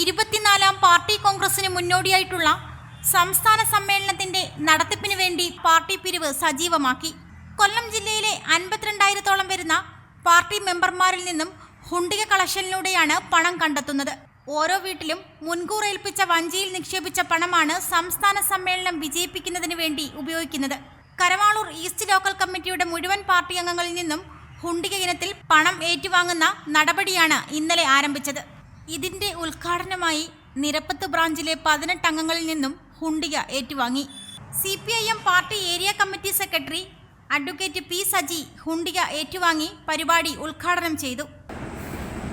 ഇരുപത്തിനാലാം പാർട്ടി കോൺഗ്രസിന് മുന്നോടിയായിട്ടുള്ള സംസ്ഥാന സമ്മേളനത്തിന്റെ നടത്തിപ്പിനു വേണ്ടി പാർട്ടി പിരിവ് സജീവമാക്കി. കൊല്ലം ജില്ലയിലെ അൻപത്തിരണ്ടായിരത്തോളം വരുന്ന പാർട്ടി മെമ്പർമാരിൽ നിന്നും ഹുണ്ടിക കളക്ഷനിലൂടെയാണ് പണം കണ്ടെത്തുന്നത്. ഓരോ വീട്ടിലും മുൻകൂർ ഏൽപ്പിച്ച വഞ്ചിയിൽ നിക്ഷേപിച്ച പണമാണ് സംസ്ഥാന സമ്മേളനം വിജയിപ്പിക്കുന്നതിന് വേണ്ടി ഉപയോഗിക്കുന്നത്. കരവാളൂർ ഈസ്റ്റ് ലോക്കൽ കമ്മിറ്റിയുടെ മുഴുവൻ പാർട്ടി അംഗങ്ങളിൽ നിന്നും ഹുണ്ടിക ഇനത്തിൽ പണം ഏറ്റുവാങ്ങുന്ന നടപടിയാണ് ഇന്നലെ ആരംഭിച്ചത്. ഇതിന്റെ ഉദ്ഘാടനമായി നിരപ്പത്ത് ബ്രാഞ്ചിലെ പതിനെട്ട് അംഗങ്ങളിൽ നിന്നും ഹുണ്ടിക ഏറ്റുവാങ്ങി. C P I M party area committee secretary advocate P Saji ഹുണ്ടിക ഏറ്റുവാങ്ങി പരിപാടി ഉദ്ഘാടനം ചെയ്തു.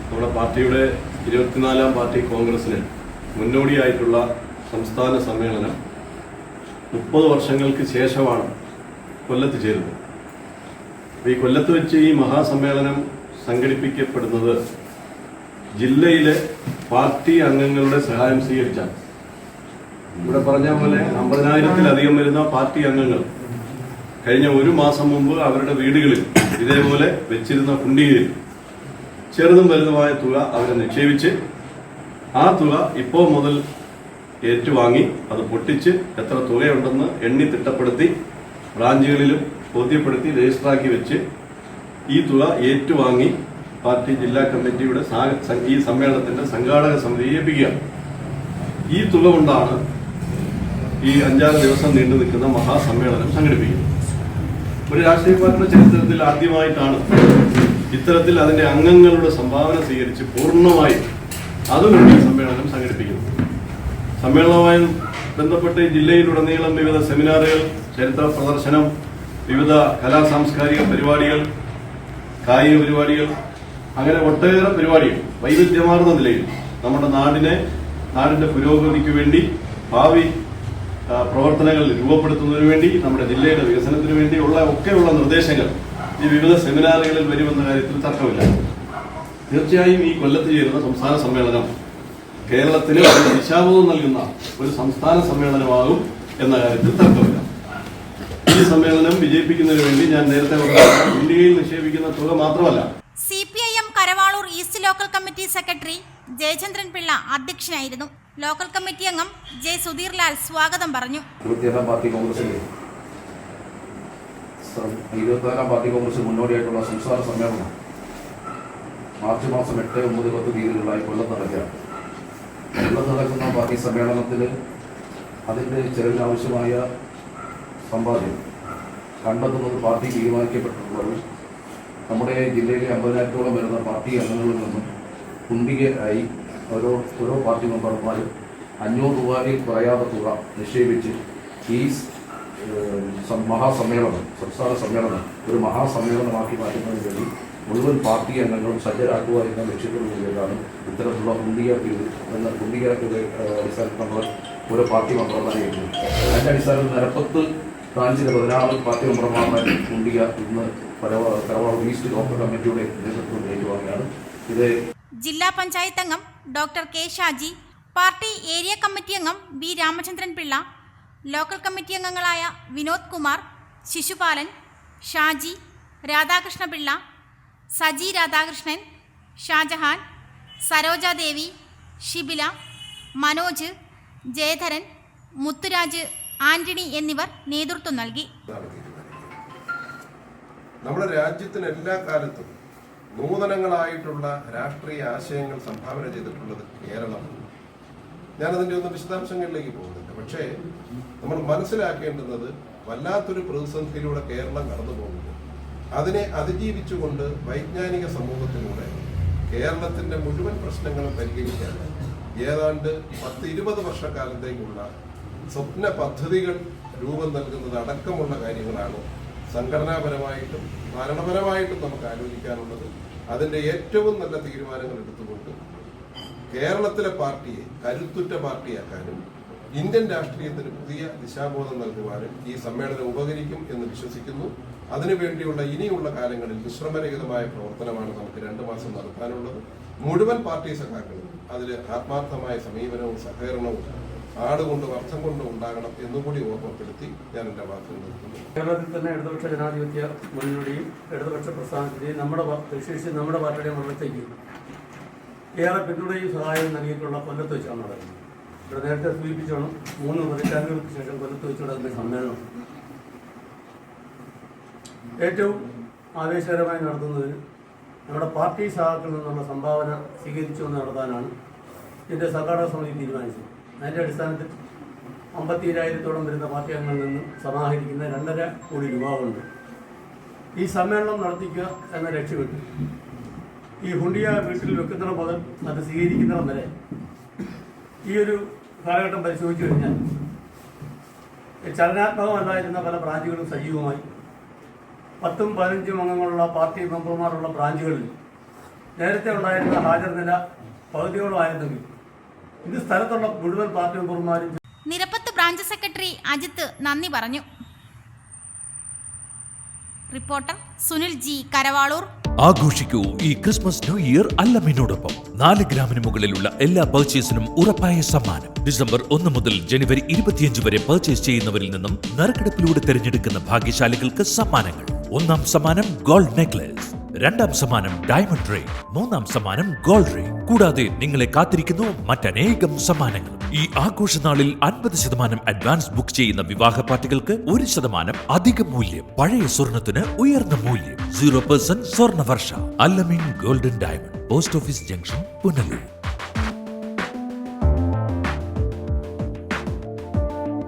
നമ്മുടെ പാർട്ടിയുടെ ഇരുപത്തിനാലാം പാർട്ടി കോൺഗ്രസിന് മുന്നോടിയായിട്ടുള്ള സംസ്ഥാന സമ്മേളനം മുപ്പത് വർഷങ്ങൾക്ക് ശേഷമാണ് കൊല്ലത്ത് ചേരുന്നത്. ഈ കൊല്ലത്ത് വെച്ച് ഈ മഹാസമ്മേളനം സംഘടിപ്പിക്കപ്പെടുന്നത് ജില്ലയിലെ പാർട്ടി അംഗങ്ങളുടെ സഹായം സ്വീകരിച്ചാണ്. ഇവിടെ പറഞ്ഞ പോലെ അമ്പതിനായിരത്തിലധികം വരുന്ന പാർട്ടി അംഗങ്ങൾ കഴിഞ്ഞ ഒരു മാസം മുമ്പ് അവരുടെ വീടുകളിൽ ഇതേപോലെ വെച്ചിരുന്ന കുണ്ടിയിൽ ചെറുതും വലുതുമായ തുക അവരെ നിക്ഷേപിച്ച് ആ തുക ഇപ്പോൾ മുതൽ ഏറ്റുവാങ്ങി അത് പൊട്ടിച്ച് എത്ര തുകയുണ്ടെന്ന് എണ്ണി തിട്ടപ്പെടുത്തി ബ്രാഞ്ചുകളിലും ബോധ്യപ്പെടുത്തി രജിസ്റ്ററാക്കി വെച്ച് ഈ തുക ഏറ്റുവാങ്ങി പാർട്ടി ജില്ലാ കമ്മിറ്റിയുടെ ഈ സമ്മേളനത്തിന്റെ സംഘാടക സമിതി ഏൽപ്പിക്കുകയാണ്. ഈ തുക കൊണ്ടാണ് ഈ അഞ്ചാറ് ദിവസം നീണ്ടു നിൽക്കുന്ന മഹാസമ്മേളനം സംഘടിപ്പിക്കുന്നത്. ഒരു രാഷ്ട്രീയ പാർട്ടിയുടെ ചരിത്രത്തിൽ ആദ്യമായിട്ടാണ് ഇത്തരത്തിൽ അതിന്റെ അംഗങ്ങളുടെ സംഭാവന സ്വീകരിച്ച് പൂർണമായി അതുകൊണ്ട് സമ്മേളനം സംഘടിപ്പിക്കുന്നത്. സമ്മേളനവുമായി ബന്ധപ്പെട്ട് ജില്ലയിലുടനീളം വിവിധ സെമിനാറുകൾ ചരിത്ര പ്രദർശനം വിവിധ കലാ സാംസ്കാരിക പരിപാടികൾ കായിക പരിപാടികൾ അങ്ങനെ ഒട്ടേറെ പരിപാടികൾ വൈവിധ്യമാർന്ന നിലയിൽ നമ്മുടെ നാടിനെ നാടിന്റെ പുരോഗതിക്ക് വേണ്ടി ഭാവി പ്രവർത്തനങ്ങൾ രൂപപ്പെടുത്തുന്നതിന് വേണ്ടി നമ്മുടെ ജില്ലയുടെ വികസനത്തിന് വേണ്ടിയുള്ള ഒക്കെയുള്ള നിർദ്ദേശങ്ങൾ ഈ വിവിധ സെമിനാറുകളിൽ വരുമെന്ന കാര്യത്തിൽ തർക്കമില്ല. തീർച്ചയായും ഈ കൊല്ലത്ത് ചേരുന്ന സംസ്ഥാന സമ്മേളനം കേരളത്തിന് ഒരു ദിശാബോധം നൽകുന്ന ഒരു സംസ്ഥാന സമ്മേളനമാകും എന്ന കാര്യത്തിൽ തർക്കമില്ല. ഈ സമ്മേളനം വിജയിപ്പിക്കുന്നതിന് വേണ്ടി ഞാൻ നേരത്തെ പറഞ്ഞ ഇന്ത്യയിൽ നിക്ഷേപിക്കുന്ന തുക മാത്രമല്ല C P I M Karavaloor east local committee secretary Jayachandran Pillai അധ്യക്ഷനായിരുന്നു. ലോക്കൽ കമ്മിറ്റി അംഗം ജെ സുധീർലാൽ സ്വാഗതം പറഞ്ഞു. പാർട്ടി പാർട്ടി കോൺഗ്രസിന് മുന്നോടിയായിട്ടുള്ള സംസ്ഥാന സമ്മേളനം മാർച്ച് മാസം എട്ട് ഒമ്പത് പത്ത് തീയതികളിലായി കൊല്ലം നടക്കുകയാണ്. കൊല്ലം നടക്കുന്ന പാർട്ടി സമ്മേളനത്തിൽ അതിന്റെ ചെലവിനാവശ്യമായ സമ്പാദ്യം കണ്ടെത്തുന്നത് പാർട്ടി തീരുമാനിക്കപ്പെട്ടിട്ടുള്ളത് നമ്മുടെ ജില്ലയിലെ അമ്പതിനായിരത്തോളം വരുന്ന പാർട്ടി അംഗങ്ങളിൽ നിന്നും കുണ്ടികയായി ഓരോ ഓരോ പാർട്ടി മെമ്പർമാരും അഞ്ഞൂറ് രൂപയിൽ കുറയാതെ തുക നിക്ഷേപിച്ച് ഈ മഹാസമ്മേളനം സംസ്ഥാന സമ്മേളനം ഒരു മഹാസമ്മേളനമാക്കി മാറ്റുന്നതിന് വേണ്ടി മുഴുവൻ പാർട്ടി അംഗങ്ങളും സജ്ജരാക്കുക എന്ന ലക്ഷ്യത്തോടുകൂടിയാണ് ഇത്തരത്തിലുള്ള കുണ്ടിക എന്ന കുണ്ടിക അടിസ്ഥാനത്തിൽ നമ്മൾ ഓരോ പാർട്ടി മെമ്പർമാരെ ഏൽക്കുന്നു അതിന്റെ അടിസ്ഥാനത്തിൽ നിരപ്പത്ത് ബ്രാഞ്ചിലെ പതിനാറ് പാർട്ടി മെമ്പർമാരുടെ കുണ്ടിക ഇന്ന് പരവാ പരവാളം ഈസ്റ്റ് ലോക്കൽ കമ്മിറ്റിയുടെ നേതൃത്വം ഏറ്റുവാങ്ങിയാണ് ഇത് ജില്ലാ പഞ്ചായത്ത് അംഗം doctor K Shaji party area committee അംഗം B Ramachandran Pillai local committee അംഗങ്ങളായ വിനോദ് കുമാർ ശിശുപാലൻ ഷാജി രാധാകൃഷ്ണ പിള്ള സജി രാധാകൃഷ്ണൻ ഷാജഹാൻ സരോജാദേവി ഷിബില മനോജ് ജയധരൻ മുത്തുരാജ് ആന്റണി എന്നിവർ നേതൃത്വം നൽകി. നമ്മുടെ രാജ്യത്തിന് എല്ലാ കാലത്തും നൂതനങ്ങളായിട്ടുള്ള രാഷ്ട്രീയ ആശയങ്ങൾ സംഭാവന ചെയ്തിട്ടുള്ളത് കേരളമാണ്. ഞാനതിന്റെ ഒന്നും വിശദാംശങ്ങളിലേക്ക് പോകുന്നില്ല. പക്ഷേ നമ്മൾ മനസ്സിലാക്കേണ്ടുന്നത് വല്ലാത്തൊരു പ്രതിസന്ധിയിലൂടെ കേരളം കടന്നു പോകുന്നു. അതിനെ അതിജീവിച്ചുകൊണ്ട് വൈജ്ഞാനിക സമൂഹത്തിലൂടെ കേരളത്തിന്റെ മുഴുവൻ പ്രശ്നങ്ങളും പരിഹരിക്കാൻ ഏതാണ്ട് പത്ത് ഇരുപത് വർഷക്കാലത്തേക്കുള്ള സ്വപ്ന പദ്ധതികൾ രൂപം നൽകുന്നത് അടക്കമുള്ള കാര്യങ്ങളാണ് സംഘടനാപരമായിട്ടും ഭരണപരമായിട്ടും നമുക്ക് ആലോചിക്കാനുള്ളത് അതിന്റെ ഏറ്റവും നല്ല തീരുമാനങ്ങൾ എടുത്തുകൊണ്ട് കേരളത്തിലെ പാർട്ടിയെ കരുത്തുറ്റ പാർട്ടിയാക്കാനും ഇന്ത്യൻ രാഷ്ട്രീയത്തിന് പുതിയ ദിശാബോധം നൽകുവാനും ഈ സമ്മേളനം ഉപകരിക്കും എന്ന് വിശ്വസിക്കുന്നു. അതിനുവേണ്ടിയുള്ള ഇനിയുള്ള കാലങ്ങളിൽ വിശ്രമരഹിതമായ പ്രവർത്തനമാണ് നമുക്ക് രണ്ടു മാസം നടത്താനുള്ളത്. മുഴുവൻ പാർട്ടി സഖാക്കളും അതിൽ ആത്മാർത്ഥമായ സമീപനവും സഹകരണവും ആടുകൊണ്ടും അർത്ഥം കൊണ്ടും ഉണ്ടാകണം എന്നുകൂടി ഓർമ്മപ്പെടുത്തി ഞാൻ എന്റെ വാക്കുകൾ നിർത്തുന്നു. കേരളത്തിൽ തന്നെ ഇടതുപക്ഷ ജനാധിപത്യ മുന്നണിയുടെയും ഇടതുപക്ഷ പ്രസ്ഥാനത്തിന്റെയും നമ്മുടെ വിശേഷിച്ച് നമ്മുടെ പാർട്ടിയുടെ മുകളിലേക്ക് ഏറെ പിന്തുണയും സഹായവും നൽകിയിട്ടുള്ള കൊല്ലത്ത് വെച്ചാണ് നടക്കുന്നത് ഇവിടെ നേരത്തെ സൂചിപ്പിച്ചോണം മൂന്ന് പതിറ്റാണ്ടുകൾക്ക് ശേഷം കൊല്ലത്ത് വെച്ച് നടക്കുന്ന സമ്മേളനം. ഏറ്റവും ആവേശകരമായി നടത്തുന്നതിന് നമ്മുടെ പാർട്ടി സഹാക്കളിൽ നിന്നുള്ള സംഭാവന സ്വീകരിച്ചുകൊണ്ട് നടത്താനാണ് ഇതിന്റെ സംഘാടക സമിതി തീരുമാനിച്ചത്. അതിന്റെ അടിസ്ഥാനത്തിൽ അമ്പത്തിരായിരത്തോളം വരുന്ന പാർട്ടി അംഗങ്ങളിൽ നിന്നും സമാഹരിക്കുന്ന രണ്ടര കോടി രൂപ ഉണ്ട് ഈ സമ്മേളനം നടത്തിക്കുക എന്ന ലക്ഷ്യമിട്ട് ഈ ഹുണ്ടിയ വീട്ടിൽ വെക്കുന്നിടം മുതൽ അത് സ്വീകരിക്കുന്നിടം വരെ ഈ ഒരു കാലഘട്ടം പരിശോധിച്ചു കഴിഞ്ഞാൽ ചലനാത്മകമല്ലായിരുന്ന പല ബ്രാഞ്ചുകളും സജീവമായി. പത്തും പതിനഞ്ചും അംഗങ്ങളുള്ള പാർട്ടി മെമ്പർമാരുള്ള ബ്രാഞ്ചുകളിൽ നേരത്തെ ഉണ്ടായിരുന്ന ഹാജർ നില പകുതിയോളം ആയിരുന്നെങ്കിൽ ഇത് സ്ഥലത്തുള്ള മുഴുവൻ പാർട്ടി മെമ്പർമാരും നിരപ്പത്ത് ബ്രാഞ്ച് സെക്രട്ടറി അജിത്ത് നന്ദി പറഞ്ഞു. Reporter Sunil G Karavaloor. ആഘോഷിക്കൂ ഈ ക്രിസ്മസ് ന്യൂ ഇയർ അല്ലമ്മിനോടൊപ്പം നാല് ഗ്രാമിന് മുകളിലുള്ള എല്ലാ പർച്ചേസിനും ഉറപ്പായ സമ്മാനം. ഡിസംബർ ഒന്ന് മുതൽ ജനുവരി ഇരുപത്തിയഞ്ച് വരെ പർച്ചേസ് ചെയ്യുന്നവരിൽ നിന്നും നറുക്കെടുപ്പിലൂടെ തിരഞ്ഞെടുക്കുന്ന ഭാഗ്യശാലികൾക്ക് സമ്മാനങ്ങൾ. ഒന്നാം സമ്മാനം ഗോൾഡ് നെക്ലസ് രണ്ടാം സമ്മാനം ഡയമണ്ട് റിംഗ് മൂന്നാം സമ്മാനം ഗോൾഡ് റിംഗ് കൂടാതെ നിങ്ങളെ കാത്തിരിക്കുന്നു മറ്റനേകം സമ്മാനങ്ങൾ. ഈ ആഘോഷനാളിൽ അൻപത് ശതമാനം അഡ്വാൻസ് ബുക്ക് ചെയ്യുന്ന വിവാഹ പാർട്ടികൾക്ക് ഒരു ശതമാനം അധിക മൂല്യം. പഴയ സ്വർണത്തിന് ഉയർന്ന മൂല്യം. സീറോ പെർസെന്റ് സ്വർണ വർഷ അല്ലമിൻ golden diamond. Post office junction Punalur.